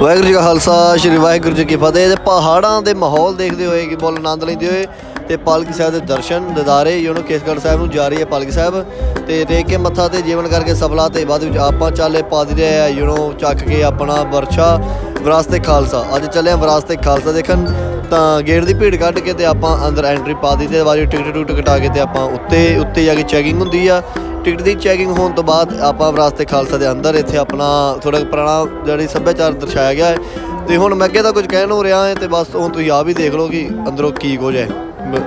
ਵਾਹਿਗੁਰੂ ਜੀ ਕਾ ਖਾਲਸਾ, ਸ਼੍ਰੀ ਵਾਹਿਗੁਰੂ ਜੀ ਕੀ ਫਤਿਹ। ਤੇ ਪਹਾੜਾਂ ਦੇ ਮਾਹੌਲ ਦੇਖਦੇ ਹੋਏ ਕਿ ਬੋਲ ਆਨੰਦ ਲੈਂਦੇ ਹੋਏ ਤੇ ਪਾਲਕੀ ਸਾਹਿਬ ਦੇ ਦਰਸ਼ਨ, ਦਿਦਾਰੇ, ਯੂਨੋ ਕੇਸਗੜ੍ਹ ਸਾਹਿਬ ਨੂੰ ਜਾ ਰਹੀ ਹੈ ਪਾਲਕੀ ਸਾਹਿਬ। ਤੇ ਟੇਕ ਕੇ ਮੱਥਾ ਤੇ ਜੀਵਨ ਕਰਕੇ ਸਫਲਾ ਤੇ ਬਾਅਦ ਵਿੱਚ ਆਪਾਂ ਚਾਲੇ ਪਾ ਦਿੰਦੇ ਆ ਯੂਨੋ ਚੱਕ ਕੇ ਆਪਣਾ ਵਰਸ਼ਾ ਵਿਰਾਸਤੇ ਖਾਲਸਾ। ਅੱਜ ਚੱਲੇ ਆ ਵਿਰਾਸਤੇ ਖਾਲਸਾ ਦੇਖਣ। ਤਾਂ ਗੇਟ ਦੀ ਭੀੜ ਕੱਢ ਕੇ ਤੇ ਆਪਾਂ ਅੰਦਰ ਐਂਟਰੀ ਪਾ ਦਿੱਤੀ ਤੇ ਬਾਅਦ ਵਿੱਚ ਟਿਕਟ ਟੁਕਟ ਕਟਾ ਕੇ ਤੇ ਆਪਾਂ ਉੱਤੇ ਉੱਤੇ ਜਾ ਕੇ ਚੈਕਿੰਗ ਹੁੰਦੀ ਆ। ਟਿਕਟ ਦੀ ਚੈਕਿੰਗ ਹੋਣ ਤੋਂ ਬਾਅਦ ਆਪਾਂ ਵਿਰਾਸਤੇ ਖਾਲਸਾ ਦੇ ਅੰਦਰ, ਇੱਥੇ ਆਪਣਾ ਥੋੜਾ ਪੁਰਾਣਾ ਜਿਹੜੀ ਸੱਭਿਆਚਾਰ ਦਰਸਾਇਆ ਗਿਆ ਹੈ ਤੇ ਹੁਣ ਮੈਂ ਅੱਗੇ ਤਾਂ ਕੁਝ ਕਹਿਣ ਨੂੰ ਰਿਹਾ ਹੈ ਤੇ ਬਸ ਹੁਣ ਤੁਸੀਂ ਆਪ ਹੀ ਦੇਖ ਲਓ ਕਿ ਅੰਦਰੋਂ ਕੀ ਕੁਝ ਹੈ ਬ-